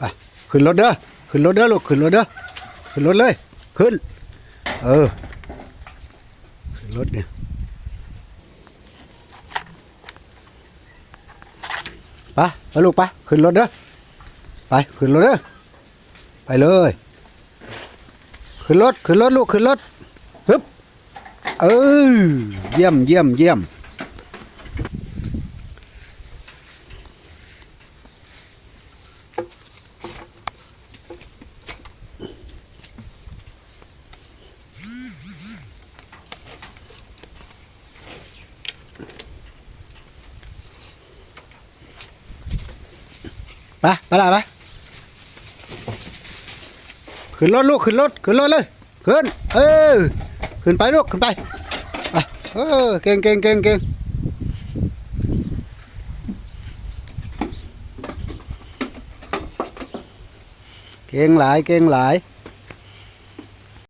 ไปขึ้นรถเด้อขึ้นรถเด้อลูกขึ้นรถเด้อขึ้นรถเลยขึ้น เออขึ้นรถเนี่ยไปไปลูกไปขึ้นรถเด้อไปขึ้นรถเด้อไปเลย ขึ้นรถขึ้นรถลูกขึ้นรถฮึบเออเยี่ยมเยี่ยมเยี่ยม ไปไปละไปขึ้นรถลูกขึ้นรถขึ้นรถเลยขึ้นเออขึ้นไปลูกขึ้นไปไปเออเก่งเก่งเก่งเก่งเก่งหลายเก่งหลาย